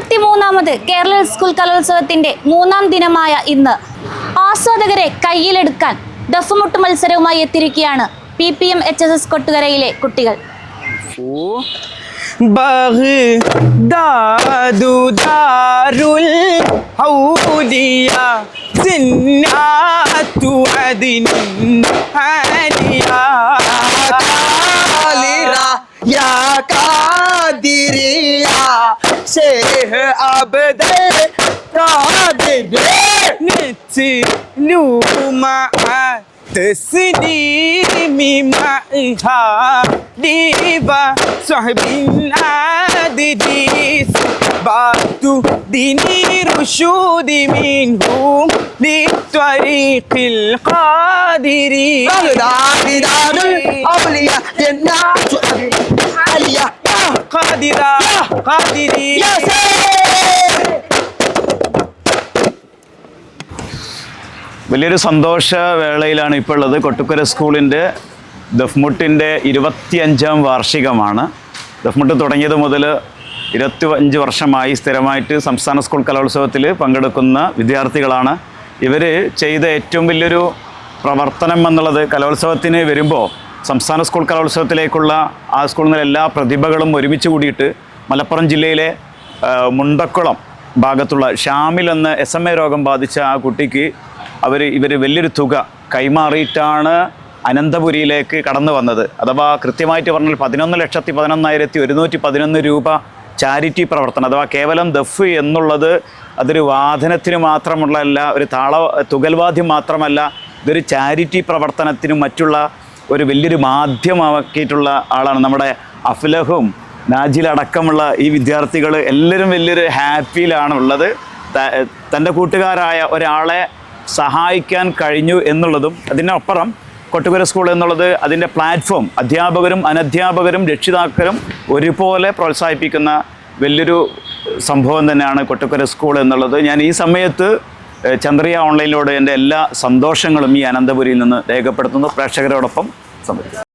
ഇരുപത്തിമൂന്നാമത് Kerala school കലോത്സവത്തിന്റെ മൂന്നാം ദിനമായ ഇന്ന് ആസ്വാദകരെ കയ്യിലെടുക്കാൻ ദഫുമുട്ട് മത്സരവുമായി എത്തിയിരിക്കുകയാണ് P P M H S S കൊട്ടുകരയിലെ കുട്ടികൾ. شيه عبدي تعذبني لوما تسليمي معها. ديبا صاحبي العديد بعد ديني رشودي منهم لطريق القادرين. أولياء النار قادرة قادرين يا سيد വലിയൊരു സന്തോഷ വേളയിലാണ് ഇപ്പോൾ ഉള്ളത് കൊട്ടുക്കര സ്കൂളിൻ്റെ ദഫ്മുട്ടിൻ്റെ ഇരുപത്തിയഞ്ചാം വാർഷികമാണ് ദഫ്മുട്ട് തുടങ്ങിയത് മുതൽ ഇരുപത്തി അഞ്ച് വർഷമായി സ്ഥിരമായിട്ട് സംസ്ഥാന സ്കൂൾ കലോത്സവത്തിൽ പങ്കെടുക്കുന്ന വിദ്യാർത്ഥികളാണ് ഇവർ ചെയ്ത ഏറ്റവും വലിയൊരു പ്രവർത്തനം എന്നുള്ളത് കലോത്സവത്തിന് വരുമ്പോൾ സംസ്ഥാന സ്കൂൾ കലോത്സവത്തിലേക്കുള്ള ആ സ്കൂളിൽ നിന്ന് എല്ലാ പ്രതിഭകളും ഒരുമിച്ച് കൂടിയിട്ട് മലപ്പുറം ജില്ലയിലെ മുണ്ടക്കുളം ഭാഗത്തുള്ള ഷാമിൽ എന്ന എസ് എം എ രോഗം ബാധിച്ച ആ കുട്ടിക്ക് അവർ ഇവർ വലിയൊരു തുക കൈമാറിയിട്ടാണ് അനന്തപുരിയിലേക്ക് കടന്നു വന്നത്. അഥവാ കൃത്യമായിട്ട് പറഞ്ഞാൽ പതിനൊന്ന് ലക്ഷത്തി പതിനൊന്നായിരത്തി ഒരുന്നൂറ്റി പതിനൊന്ന് രൂപ ചാരിറ്റി പ്രവർത്തനം അഥവാ കേവലം ദഫ് എന്നുള്ളത് അതൊരു വാദനത്തിന് മാത്രമുള്ളതല്ല ഒരു താള തുകൽവാദ്യം മാത്രമല്ല ഇതൊരു ചാരിറ്റി പ്രവർത്തനത്തിനും മറ്റുള്ള ഒരു വലിയൊരു മാധ്യമമാക്കിയിട്ടുള്ള ആളാണ് നമ്മുടെ അഫ്ലഹും നാജിലടക്കമുള്ള ഈ വിദ്യാർത്ഥികൾ എല്ലാവരും വലിയൊരു ഹാപ്പിയിലാണ് ഉള്ളത് തന്റെ കൂട്ടുകാരായ ഒരാളെ സഹായിക്കാൻ കഴിഞ്ഞു എന്നുള്ളതും അതിനപ്പുറം കൊട്ടുകുര സ്കൂൾ എന്നുള്ളത് അതിന്റെ പ്ലാറ്റ്ഫോം അധ്യാപകരും അനധ്യാപകരും രക്ഷിതാക്കളും ഒരുപോലെ പ്രോത്സാഹിപ്പിക്കുന്ന വലിയൊരു സംഭവം തന്നെയാണ് കൊട്ടുക്കര സ്കൂൾ എന്നുള്ളത്. ഞാൻ ഈ സമയത്ത് ചന്ദ്രിയ ഓൺലൈനിലൂടെ എന്റെ എല്ലാ സന്തോഷങ്ങളും ഈ അനന്തപുരിയിൽ നിന്ന് രേഖപ്പെടുത്തുന്നു. പ്രേക്ഷകരോടൊപ്പം സംബന്ധിച്ചു